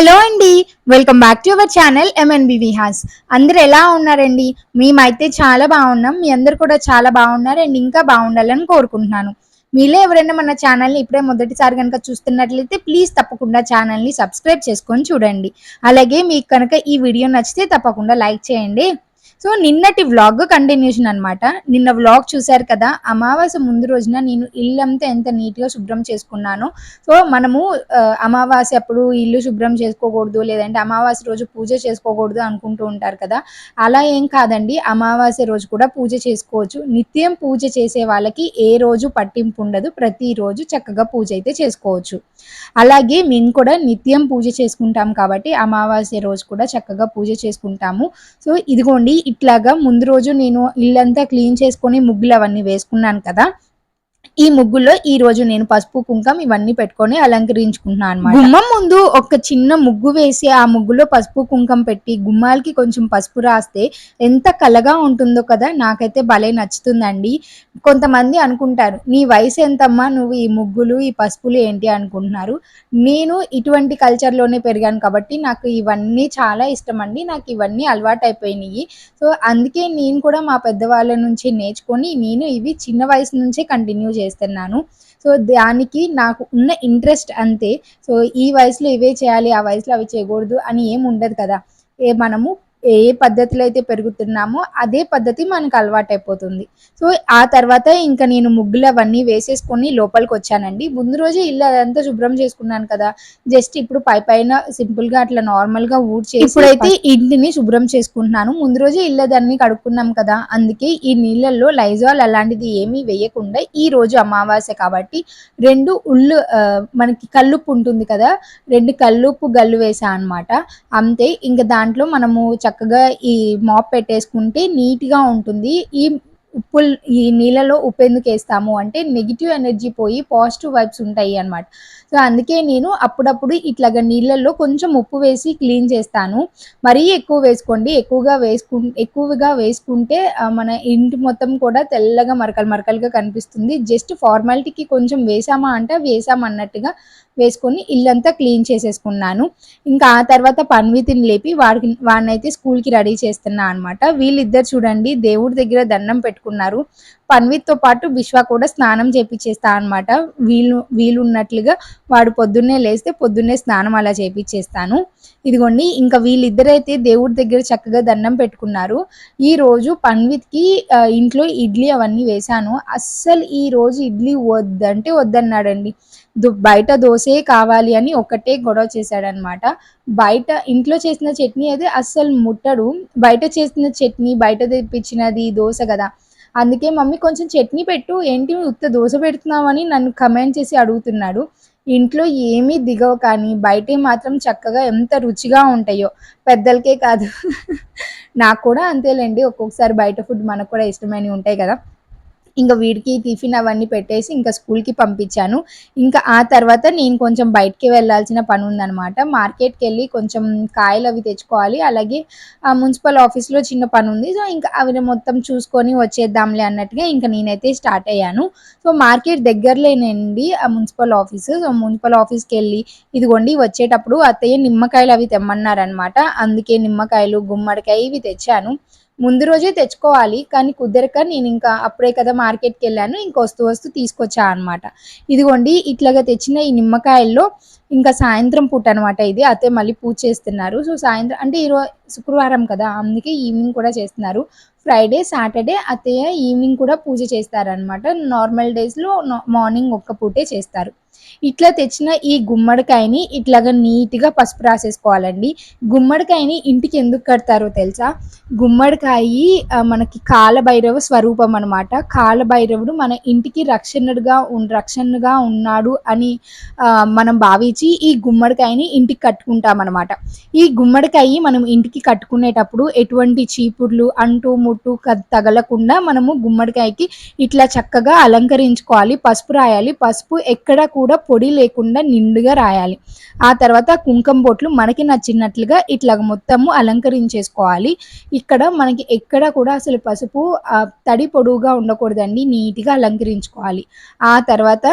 Hello అండి. Welcome back to our channel MNB Vihas అందరు ఎలా ఉన్నారండి? మేమైతే చాలా బాగున్నాం. మీ అందరు కూడా చాలా బాగున్నారు అండ్ ఇంకా బాగుండాలని కోరుకుంటున్నాను. మీలో ఎవరైనా మన ఛానల్ని ఇప్పుడే మొదటిసారి కనుక చూస్తున్నట్లయితే ప్లీజ్ తప్పకుండా ఛానల్ని సబ్స్క్రైబ్ చేసుకొని చూడండి. అలాగే మీకు కనుక ఈ వీడియో నచ్చితే తప్పకుండా లైక్ చేయండి. సో నిన్నటి వ్లాగ్ కంటిన్యూషన్ అనమాట నిన్న వ్లాగ్ చూశారు కదా అమావాస్య ముందు రోజున నేను ఇల్లంతా ఎంత నీట్గా శుభ్రం చేసుకున్నాను సో మనము అమావాస్య అప్పుడు ఇల్లు శుభ్రం చేసుకోకూడదు లేదంటే అమావాస్య రోజు పూజ చేసుకోకూడదు అనుకుంటూ ఉంటారు కదా. అలా ఏం కాదండి అమావాస్య రోజు కూడా పూజ చేసుకోవచ్చు. నిత్యం పూజ చేసే వాళ్ళకి ఏ రోజు పట్టింపు ఉండదు ప్రతిరోజు చక్కగా పూజ అయితే చేసుకోవచ్చు. అలాగే మేము కూడా నిత్యం పూజ చేసుకుంటాం కాబట్టి అమావాస్య రోజు కూడా చక్కగా పూజ చేసుకుంటాము. సో ఇదిగోండి ఇట్లాగా ముందు రోజు నేను ఇల్లంతా క్లీన్ చేసుకొని ముగ్గులు అవన్నీ వేసుకున్నాను కదా. ఈ ముగ్గులో ఈ రోజు నేను పసుపు కుంకం ఇవన్నీ పెట్టుకొని అలంకరించుకుంటున్నాను అనమాట గుమ్మం ముందు ఒక చిన్న ముగ్గు వేసి ఆ ముగ్గులో పసుపు కుంకం పెట్టి గుమ్మాలకి కొంచెం పసుపు రాస్తే ఎంత కలగా ఉంటుందో కదా నాకైతే భలే నచ్చుతుందండి. కొంతమంది అనుకుంటారు నీ వయసు ఎంతమ్మా? నువ్వు ఈ ముగ్గులు ఈ పసుపులు ఏంటి? అనుకుంటున్నారు. నేను ఇటువంటి కల్చర్లోనే పెరిగాను కాబట్టి నాకు ఇవన్నీ చాలా ఇష్టం అండి నాకు ఇవన్నీ అలవాటు అయిపోయినాయి సో అందుకే నేను కూడా మా పెద్దవాళ్ళ నుంచి నేర్చుకొని నేను ఇవి చిన్న వయసు నుంచే కంటిన్యూ చేస్తున్నాను. సో దానికి నాకు ఉన్న ఇంట్రెస్ట్ అంతే. సో ఈ వయసులో ఇవే చేయాలి ఆ వయసులో అవి చేయకూడదు అని ఏమి ఉండదు కదా. ఏ మనము ఏ పద్ధతిలో అయితే పెరుగుతున్నామో అదే పద్ధతి మనకు అలవాటు అయిపోతుంది సో ఆ తర్వాత ఇంకా నేను ముగ్గులు అవన్నీ వేసేసుకొని లోపలికి వచ్చానండి. ముందు రోజే ఇల్లు అదంతా శుభ్రం చేసుకున్నాను కదా. జస్ట్ ఇప్పుడు పై పైన సింపుల్గా అట్లా నార్మల్గా ఊడ్చేసి ఇప్పుడైతే ఇంటిని శుభ్రం చేసుకుంటున్నాను. ముందు రోజే ఇల్లు దాన్ని కడుక్కున్నాం కదా. అందుకే ఈ నీళ్ళల్లో లైజాల్ అలాంటిది ఏమీ వేయకుండా ఈ రోజు అమావాస్య కాబట్టి రెండు ఉల్లు ఆ, మనకి కల్లుప్పు ఉంటుంది కదా. రెండు కల్లుప్పు గల్లు వేసా అన్నమాట. అంతే ఇంకా దాంట్లో మనము చక్కగా ఈ మాప్ పెట్టేసుకుంటే నీట్గా ఉంటుంది. ఈ ఉప్పు ఈ నీళ్ళలో ఉప్పు ఎందుకు వేస్తాము అంటే నెగిటివ్ ఎనర్జీ పోయి పాజిటివ్ వైబ్స్ ఉంటాయి అన్నమాట. సో అందుకే నేను అప్పుడప్పుడు ఇట్లాగా నీళ్ళల్లో కొంచెం ఉప్పు వేసి క్లీన్ చేస్తాను. మరీ ఎక్కువ వేసుకోండి. ఎక్కువగా వేసుకు ఎక్కువగా వేసుకుంటే మన ఇంటి మొత్తం కూడా తెల్లగా మరకలు మరకలుగా కనిపిస్తుంది. జస్ట్ ఫార్మాలిటీకి కొంచెం వేసామా అంటే వేసామన్నట్టుగా వేసుకొని ఇల్లంతా క్లీన్ చేసేసుకున్నాను. ఇంకా ఆ తర్వాత పన్వితిని లేపి వాడికి వాడినైతే స్కూల్కి రెడీ చేస్తున్నా అనమాట వీళ్ళిద్దరు చూడండి దేవుడి దగ్గర దండం పెట్టుకున్నారు. పన్విత్తో పాటు విశ్వ కూడా స్నానం చేపించేస్తా అనమాట వీలు వీలున్నట్లుగా వాడు పొద్దున్నే లేస్తే పొద్దున్నే స్నానం అలా చేపించేస్తాను ఇదిగోండి ఇంకా వీళ్ళిద్దరైతే దేవుడి దగ్గర చక్కగా దండం పెట్టుకున్నారు. ఈ రోజు పన్విత్కి కి ఇంట్లో ఇడ్లీ అవన్నీ వేశాను. అస్సలు ఈ రోజు ఇడ్లీ వద్దంటే వద్దన్నాడండి. బయట దోసే కావాలి అని ఒకటే గొడవ చేశాడనమాట బయట ఇంట్లో చేసిన చట్నీ అది అస్సలు ముట్టడు. బయట చేసిన చట్నీ బయట తెప్పించినది దోశ కదా. అందుకే మమ్మీ కొంచెం చట్నీ పెట్టు ఏంటి ఉత్త దోశ పెడుతున్నామని నన్ను కమెంట్ చేసి అడుగుతున్నాడు. ఇంట్లో ఏమీ దిగవు కానీ బయటే మాత్రం చక్కగా ఎంత రుచిగా ఉంటాయో. పెద్దలకే కాదు. నాకు కూడా అంతేలేండి ఒక్కొక్కసారి బయట ఫుడ్ మనకు కూడా ఇష్టమైనవి ఉంటాయి కదా. ఇంకా వీడికి టిఫిన్ అవన్నీ పెట్టేసి ఇంకా స్కూల్కి పంపించాను. ఇంకా ఆ తర్వాత నేను కొంచెం బయటికి వెళ్ళాల్సిన పని ఉందనమాట మార్కెట్కి వెళ్ళి కొంచెం కాయలు అవి తెచ్చుకోవాలి. అలాగే ఆ మున్సిపల్ ఆఫీస్లో చిన్న పని ఉంది. సో ఇంకా అవి మొత్తం చూసుకొని వచ్చేద్దాంలే అన్నట్టుగా ఇంకా నేనైతే స్టార్ట్ అయ్యాను. సో మార్కెట్ దగ్గరలేనండి ఆ మున్సిపల్ ఆఫీస్. సో మున్సిపల్ ఆఫీస్కి వెళ్ళి ఇదిగోండి వచ్చేటప్పుడు అత్తయ్య నిమ్మకాయలు అవి తెమ్మన్నారనమాట అందుకే నిమ్మకాయలు గుమ్మడికాయ ఇవి తెచ్చాను. ముందు రోజే తెచ్చుకోవాలి కానీ కుదరక నేను ఇంకా అప్పుడే కదా మార్కెట్కి వెళ్ళాను ఇంకా వస్తూ వస్తూ తీసుకొచ్చా అనమాట ఇదిగోండి ఇట్లాగా తెచ్చిన ఈ నిమ్మకాయల్లో ఇంకా సాయంత్రం పూట అనమాట ఇది అయితే మళ్ళీ పూజ చేస్తున్నారు. సో సాయంత్రం అంటే ఈరోజు శుక్రవారం కదా అందుకే ఈవినింగ్ కూడా చేస్తున్నారు. ఫ్రైడే సాటర్డే అత్తయ్య ఈవినింగ్ కూడా పూజ చేస్తారనమాట నార్మల్ డేస్లో మార్నింగ్ ఒక్క పూటే చేస్తారు. ఇట్లా తెచ్చిన ఈ గుమ్మడికాయని ఇట్లాగా నీట్గా పసుపు రాసేసుకోవాలండి. గుమ్మడికాయని ఇంటికి ఎందుకు కడతారో తెలుసా? గుమ్మడికాయ మనకి కాలభైరవ స్వరూపం అనమాట కాలభైరవుడు మన ఇంటికి రక్షణుడుగా ఉ రక్షణగా ఉన్నాడు అని మనం భావించి ఈ గుమ్మడికాయని ఇంటికి కట్టుకుంటామన్నమాట. ఈ గుమ్మడికాయ మనం ఇంటికి కట్టుకునేటప్పుడు ఎటువంటి చీపుర్లు అంటు ముట్టు తగలకుండా మనము గుమ్మడికాయకి ఇట్లా చక్కగా అలంకరించుకోవాలి పసుపు రాయాలి. పసుపు ఎక్కడ కూడా పొడి లేకుండా నిండుగా రాయాలి. ఆ తర్వాత కుంకుమ బొట్లు మనకి నచ్చినట్లుగా ఇట్లా మొత్తము అలంకరించేసుకోవాలి. ఇక్కడ మనకి ఎక్కడ కూడా అసలు పసుపు తడి పొడువుగా ఉండకూడదండి. నీట్గా అలంకరించుకోవాలి. ఆ తర్వాత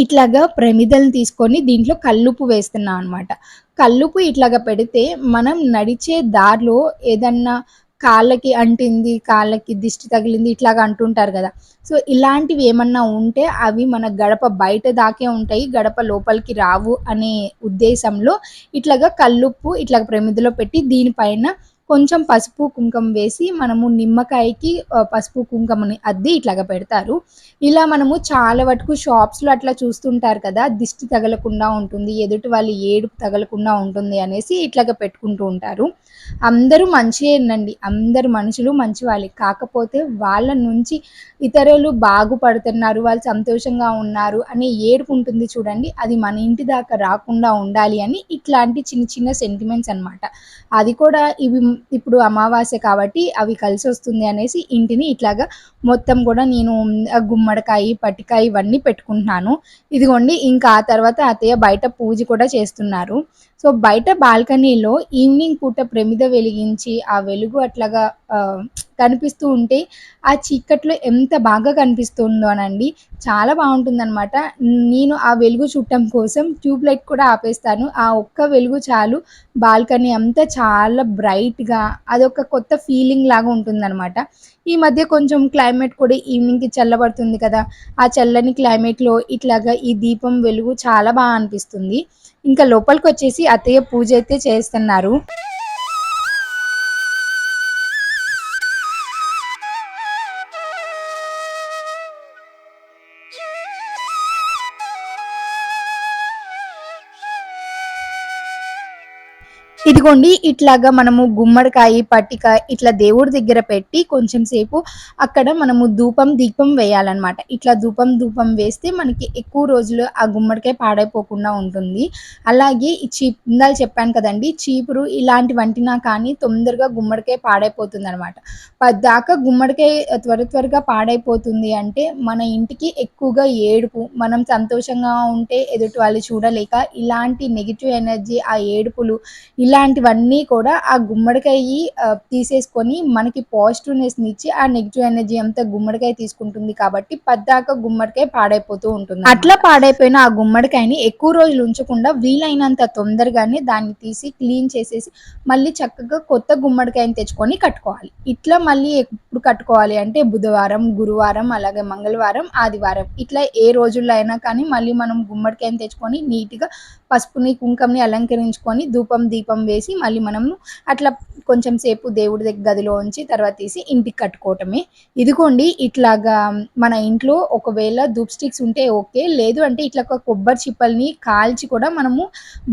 ఇట్లాగా ప్రమిదలను తీసుకొని దీంట్లో కల్లుపు వేస్తున్నాం అనమాట కల్లుపు ఇట్లాగా పెడితే మనం నడిచే దారిలో ఏదన్నా కాళ్ళకి అంటింది కాళ్ళకి దిష్టి తగిలింది ఇట్లాగా అంటుంటారు కదా. సో ఇలాంటివి ఏమన్నా ఉంటే అవి మన గడప బయట దాకే ఉంటాయి గడప లోపలికి రావు అనే ఉద్దేశంలో ఇట్లాగా కల్లుప్పు ఇట్లా ప్రమిదలో పెట్టి దీనిపైన కొంచెం పసుపు కుంకుమ వేసి మనము నిమ్మకాయకి పసుపు కుంకుమని అద్ది ఇట్లాగా పెడతారు. ఇలా మనము చాలా వరకు షాప్స్లో అట్లా చూస్తుంటారు కదా దిష్టి తగలకుండా ఉంటుంది ఎదుటి వాళ్ళు ఏడుపు తగలకుండా ఉంటుంది అనేసి ఇట్లాగా పెట్టుకుంటూ ఉంటారు. అందరూ మంచియేనండి అందరు మనుషులు మంచి వాళ్ళే కాకపోతే వాళ్ళ నుంచి ఇతరులు బాగుపడుతున్నారు వాళ్ళు సంతోషంగా ఉన్నారు అనే ఏడుపు ఉంటుంది చూడండి. అది మన ఇంటి దాకా రాకుండా ఉండాలి అని ఇట్లాంటి చిన్న చిన్న సెంటిమెంట్స్ అనమాట అది కూడా ఇవి ఇప్పుడు అమావాస్య కాబట్టి అవి కలిసి వస్తుంది అనేసి ఇంటిని ఇట్లాగా మొత్తం కూడా నేను గుమ్మడికాయ పట్టికాయ ఇవన్నీ పెట్టుకుంటున్నాను. ఇదిగోండి ఇంకా ఆ తర్వాత అత్తయ్య బయట పూజ కూడా చేస్తున్నారు. సో బయట బాల్కనీలో ఈవినింగ్ పూట ప్రమిద వెలిగించి ఆ వెలుగు అట్లాగా కనిపిస్తూ ఉంటే ఆ చీకట్లో ఎంత బాగా కనిపిస్తుందో అనండి. చాలా బాగుంటుందన్నమాట. నేను ఆ వెలుగు చుట్టం కోసం ట్యూబ్ లైట్ కూడా ఆపేస్తాను. ఆ ఒక్క వెలుగు చాలు. బాల్కనీ అంతా చాలా బ్రైట్గా అదొక కొత్త ఫీలింగ్ లాగా ఉంటుందన్నమాట. ఈ మధ్య కొంచెం క్లైమేట్ కూడా ఈవినింగ్కి చల్లబడుతుంది కదా. ఆ చల్లని క్లైమేట్లో ఇట్లాగా ఈ దీపం వెలుగు చాలా బాగా అనిపిస్తుంది. ఇంకా లోపలికి వచ్చేసి అత్తయ్య పూజ అయితే చేస్తున్నారు. ఇదిగోండి ఇట్లాగా మనము గుమ్మడికాయ పట్టిక ఇట్లా దేవుడి దగ్గర పెట్టి కొంచెం సేపు అక్కడ మనము ధూపం దీపం వేయాలన్నమాట. ఇట్లా ధూపం ధూపం వేస్తే మనకి ఎక్కువ రోజులు ఆ గుమ్మడికాయ పాడైపోకుండా ఉంటుంది. అలాగే ఈ చీప్ ఇందాలు చెప్పాను కదండి చీపురు ఇలాంటి వంటినా కానీ తొందరగా గుమ్మడికాయ పాడైపోతుంది అనమాట పద్దాకా గుమ్మడికాయ త్వర త్వరగా పాడైపోతుంది అంటే మన ఇంటికి ఎక్కువగా ఏడుపు మనం సంతోషంగా ఉంటే ఎదుటి వాళ్ళు చూడలేక ఇలాంటి నెగిటివ్ ఎనర్జీ ఆ ఏడుపులు ఇలాంటివన్నీ కూడా ఆ గుమ్మడికాయ తీసేసుకొని మనకి పాజిటివ్నెస్ని ఇచ్చి ఆ నెగిటివ్ ఎనర్జీ అంతా గుమ్మడికాయ తీసుకుంటుంది కాబట్టి పద్దాక గుమ్మడికాయ పాడైపోతూ ఉంటుంది అట్లా పాడైపోయిన ఆ గుమ్మడికాయని ఎక్కువ రోజులు ఉంచకుండా వీలైనంత తొందరగానే దాన్ని తీసి క్లీన్ చేసేసి మళ్ళీ చక్కగా కొత్త గుమ్మడికాయని తెచ్చుకొని కట్టుకోవాలి. ఇట్లా మళ్ళీ ఎప్పుడు కట్టుకోవాలి అంటే బుధవారం గురువారం అలాగే మంగళవారం ఆదివారం. ఇట్లా ఏ రోజుల్లో అయినా కానీ మళ్ళీ మనం గుమ్మడికాయని తెచ్చుకొని నీట్గా పసుపుని కుంకంని అలంకరించుకొని ధూపం దీపం వేసి మళ్ళీ మనము అట్లా కొంచెం సేపు దేవుడి దగ్గర గదిలో ఉంచి తర్వాత తీసి ఇంటికి కట్టుకోవటమే. ఇదిగోండి ఇట్లాగా మన ఇంట్లో ఒకవేళ ధూప్ స్టిక్స్ ఉంటే ఓకే. లేదు అంటే ఇట్లా ఒక కొబ్బరి చిప్పల్ని కాల్చి కూడా మనము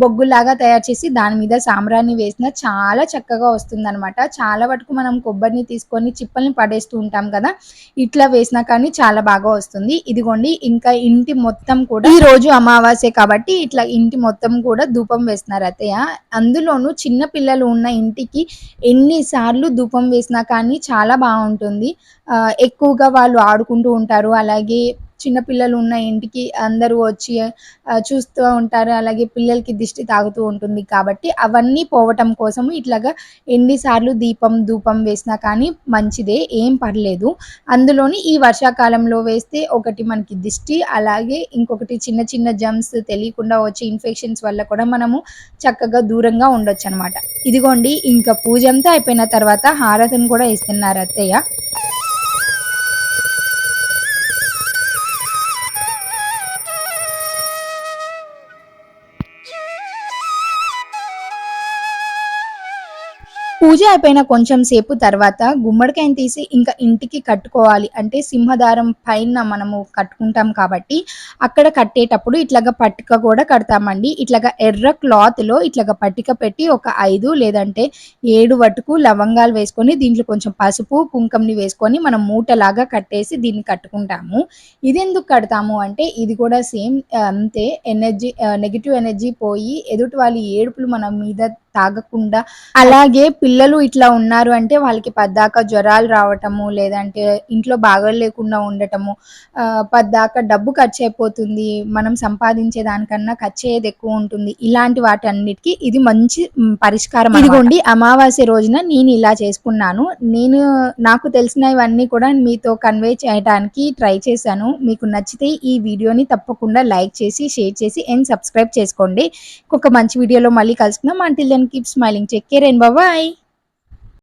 బొగ్గులాగా తయారు చేసి దాని మీద సాంబ్రాన్ని వేసినా చాలా చక్కగా వస్తుంది అనమాట చాలా వరకు మనం కొబ్బరిని తీసుకొని చిప్పల్ని పడేస్తూ ఉంటాం కదా. ఇట్లా వేసినా కానీ చాలా బాగా వస్తుంది. ఇదిగోండి ఇంకా ఇంటి మొత్తం కూడా ఈ రోజు అమావాస్య కాబట్టి ఇట్లా ఇంటి మొత్తం కూడా ధూపం వేస్తున్నారు అత్తయ్య. అందులోనూ చిన్న పిల్లలు ఉన్న ఇంటికి ఎన్నిసార్లు ధూపం వేసినా కానీ చాలా బాగుంటుంది. ఎక్కువగా వాళ్ళు ఆడుకుంటూ ఉంటారు. అలాగే చిన్నపిల్లలు ఉన్న ఇంటికి అందరూ వచ్చి చూస్తూ ఉంటారు. అలాగే పిల్లలకి దిష్టి తాగుతూ ఉంటుంది కాబట్టి అవన్నీ పోవటం కోసము ఇట్లాగా ఎన్నిసార్లు దీపం ధూపం వేసినా కానీ మంచిదే ఏం పర్లేదు. అందులోని ఈ వర్షాకాలంలో వేస్తే ఒకటి మనకి దిష్టి అలాగే ఇంకొకటి చిన్న చిన్న జమ్స్ తెలియకుండా వచ్చే ఇన్ఫెక్షన్స్ వల్ల కూడా మనము చక్కగా దూరంగా ఉండొచ్చు అనమాట ఇదిగోండి ఇంకా పూజ అంతా అయిపోయిన తర్వాత హారతిని కూడా ఇస్తున్నారు అత్తయ్య. పూజ అయిపోయిన కొంచెం సేపు తర్వాత గుమ్మడికాయని తీసి ఇంకా ఇంటికి కట్టుకోవాలి. అంటే సింహదారం పైన మనము కట్టుకుంటాం కాబట్టి అక్కడ కట్టేటప్పుడు ఇట్లాగా పట్టిక కూడా కడతామండి. ఇట్లాగ ఎర్ర క్లాత్లో ఇట్లాగా పట్టిక పెట్టి ఒక ఐదు లేదంటే ఏడు వట్టుకు లవంగాలు వేసుకొని దీంట్లో కొంచెం పసుపు కుంకంని వేసుకొని మనం మూటలాగా కట్టేసి దీన్ని కట్టుకుంటాము. ఇది ఎందుకు కడతాము అంటే ఇది కూడా సేమ్ అంతే. ఎనర్జీ నెగిటివ్ ఎనర్జీ పోయి ఎదుటి వాళ్ళు ఏడుపులు మన మీద తాగకుండా అలాగే పిల్లలు ఇట్లా ఉన్నారు అంటే వాళ్ళకి పద్దాక జ్వరాలు రావటము లేదంటే ఇంట్లో బాగోలేకుండా ఉండటము పద్దాక డబ్బు ఖర్చు అయిపోతుంది మనం సంపాదించే దానికన్నా ఖర్చు అయ్యేది ఎక్కువ ఉంటుంది. ఇలాంటి వాటన్నిటికీ ఇది మంచి పరిష్కారం ఇదిగోండి అమావాస్య రోజున నేను ఇలా చేసుకున్నాను. నేను నాకు తెలిసినవన్నీ కూడా మీతో కన్వే చేయడానికి ట్రై చేశాను. మీకు నచ్చితే ఈ వీడియోని తప్పకుండా లైక్ చేసి షేర్ చేసి అండ్ సబ్స్క్రైబ్ చేసుకోండి. ఒక మంచి వీడియోలో మళ్ళీ కలుసుకుందాం. Until then keep smiling take care and bye